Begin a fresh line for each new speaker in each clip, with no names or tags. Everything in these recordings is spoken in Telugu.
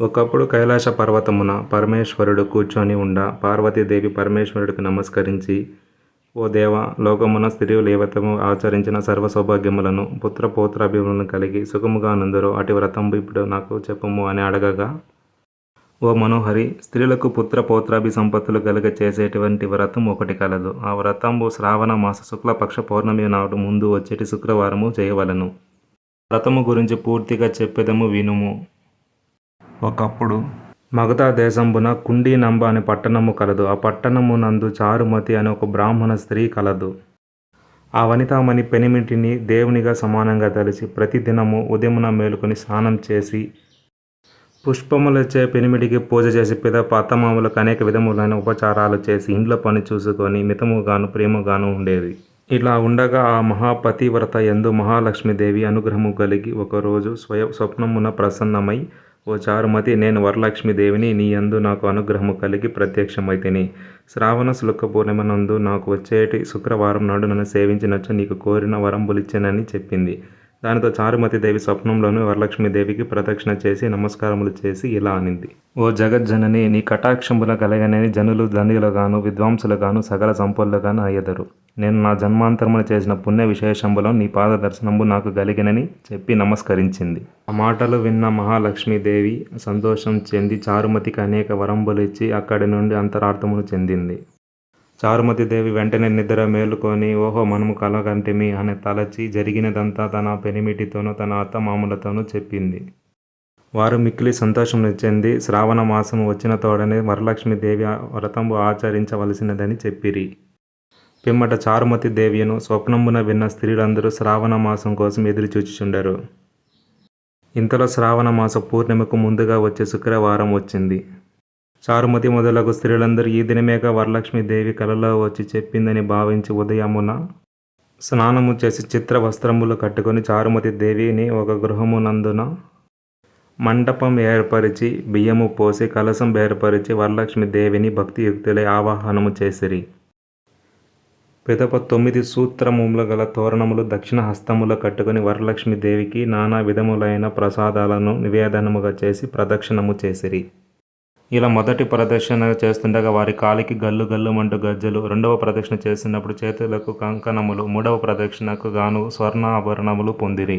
ఒకప్పుడు కైలాస పర్వతమున పరమేశ్వరుడు కూర్చొని ఉండ పార్వతీదేవి పరమేశ్వరుడికి నమస్కరించి ఓ దేవా లోకమున స్త్రీ లేవతము ఆచరించిన సర్వ సౌభాగ్యములను పుత్ర పోత్రాభిములను కలిగి సుఖముగా నుందరో అటు వ్రతంబు ఇప్పుడు నాకు చెప్పము అని అడగగా ఓ మనోహరి స్త్రీలకు పుత్ర పోత్రాభి సంపత్తులు కలుగ చేసేటువంటి వ్రతం ఒకటి కలదు. ఆ వ్రతంబు శ్రావణ మాస శుక్లపక్ష పౌర్ణమి నాడు ముందు వచ్చేటి శుక్రవారము చేయవలెను. వ్రతము గురించి పూర్తిగా చెప్పేదము వినుము. ఒకప్పుడు మగధ దేశంబున కుండీనంబ అనే పట్టణము కలదు. ఆ పట్టణము నందు చారుమతి అనే ఒక బ్రాహ్మణ స్త్రీ కలదు. ఆ వనితామణి పెనిమిటిని దేవునిగా సమానంగా తలిచి ప్రతిదినము ఉదయమున మేలుకొని స్నానం చేసి పుష్పములచే పెనిమిటికి పూజ చేసి పిదప అత్తమామలకు అనేక విధములైన ఉపచారాలు చేసి ఇంట్లో పని చూసుకొని మితముగాను ప్రేమగాను ఉండేది ఇలా ఉండగా ఆ మహాపతివ్రత ఎందు మహాలక్ష్మీదేవి అనుగ్రహము కలిగి ఒకరోజు స్వయ స్వప్నమున ప్రసన్నమై ఓ చారుమతి నేను వరలక్ష్మీదేవిని నీ యందు నాకు అనుగ్రహము కలిగి ప్రత్యక్షమైతిని. శ్రావణ శుల్క పూర్ణిమ నందు నాకు వచ్చేటి శుక్రవారం నాడు నన్ను సేవించినచ్చు నీకు కోరిన వరంబులిచ్చానని చెప్పింది. దానితో చారుమతి దేవి స్వప్నంలోనూ వరలక్ష్మీదేవికి ప్రదక్షిణ చేసి నమస్కారములు చేసి ఇలా అనింది. ఓ జగజ్జనని నీ కటాక్షంబుల కలగనని జనులు ధనియులుగాను విద్వాంసులుగాను సకల సంపన్నులుగాను అయ్యదరు. నేను నా జన్మాంతరమున చేసిన పుణ్య విశేషంబులో నీ పాద దర్శనంబు నాకు కలిగినని చెప్పి నమస్కరించింది. ఆ మాటలు విన్న మహాలక్ష్మీదేవి సంతోషం చెంది చారుమతికి అనేక వరంబులు ఇచ్చి అక్కడి నుండి అంతరార్థమును చెందింది. చారుమతి దేవి వెంటనే నిద్ర మేలుకొని ఓహో మనము కలగంటిమి అని తలచి జరిగినదంతా తన పెనిమిటితోనూ తన అత్తమామలతోనూ చెప్పింది. వారు మిక్కిలి సంతోషం చెంది శ్రావణ మాసం వచ్చిన తోడనే వరలక్ష్మీదేవి వ్రతంబు ఆచరించవలసినదని చెప్పిరి. పిమ్మట చారుమతి దేవియను స్వప్నమున విన్న స్త్రీలందరూ శ్రావణ మాసం కోసం ఎదురు చూచుచుండరు ఇంతలో శ్రావణ మాస పూర్ణిమకు ముందుగా వచ్చే శుక్రవారం వచ్చింది. చారుమతి మొదలగు స్త్రీలందరూ ఈ దినమేగా వరలక్ష్మీదేవి కలలో వచ్చి చెప్పిందని భావించి ఉదయమున స్నానము చేసి చిత్ర వస్త్రములు కట్టుకొని చారుమతి దేవిని ఒక గృహమునందున మండపం ఏర్పరిచి బియ్యము పోసి కలశం ఏర్పరిచి వరలక్ష్మీదేవిని భక్తియుక్తులై ఆవాహనము చేసిరి. పిదప తొమ్మిది సూత్రముల గల తోరణములు దక్షిణ హస్తములు కట్టుకొని వరలక్ష్మీదేవికి నానా విధములైన ప్రసాదాలను నివేదనముగా చేసి ప్రదక్షిణము చేసిరి. ఇలా మొదటి ప్రదక్షిణ చేస్తుండగా వారి కాలికి గల్లు గల్లుమంటూ గజ్జలు రెండవ ప్రదక్షిణ చేసినప్పుడు చేతులకు కంకణములు మూడవ ప్రదక్షిణకు గాను స్వర్ణాభరణములు పొందిరి.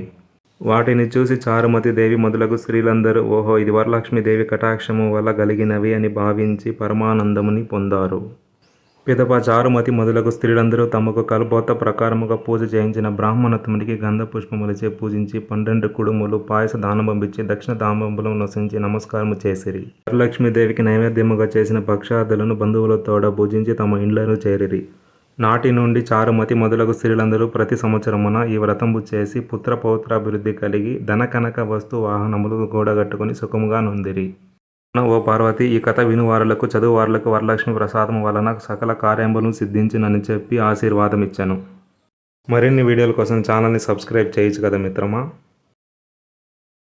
వాటిని చూసి చారుమతి దేవి మొదలగు స్త్రీలందరూ ఓహో ఇది వరలక్ష్మీదేవి కటాక్షము వల్ల కలిగినవి అని భావించి పరమానందముని పొందారు. పిదప చారుమతి మొదలగు స్త్రీలందరూ తమకు కల్పోత ప్రకారముగా పూజ చేయించిన బ్రాహ్మణత్ముడికి గంధ పుష్పములచే పూజించి పన్నెండు కుడుములు పాయస దానం పంపించి దక్షిణ దానంబులను నొసించి నమస్కారము చేసిరి. వరలక్ష్మీదేవికి నైవేద్యముగా చేసిన పక్షాదులను బంధువులతోడ పూజించి తమ ఇండ్లను చేరిరి. నాటి నుండి చారుమతి మొదలగు స్త్రీలందరూ ప్రతి సంవత్సరమున ఈ వ్రతంబు చేసి పుత్ర పౌత్రాభివృద్ధి కలిగి ధన కనక వస్తు వాహనములు గూడగట్టుకుని సుఖముగా నొందిరి. ఓ పార్వతి ఈ కథ వినువారులకు చదువువారులకు వరలక్ష్మి ప్రసాదం వలన సకల కార్యములను సిద్ధించినని చెప్పి ఆశీర్వాదం ఇచ్చాను మరిన్ని వీడియోల కోసం ఛానల్ని సబ్స్క్రైబ్ చేయొచ్చు కదా మిత్రమా?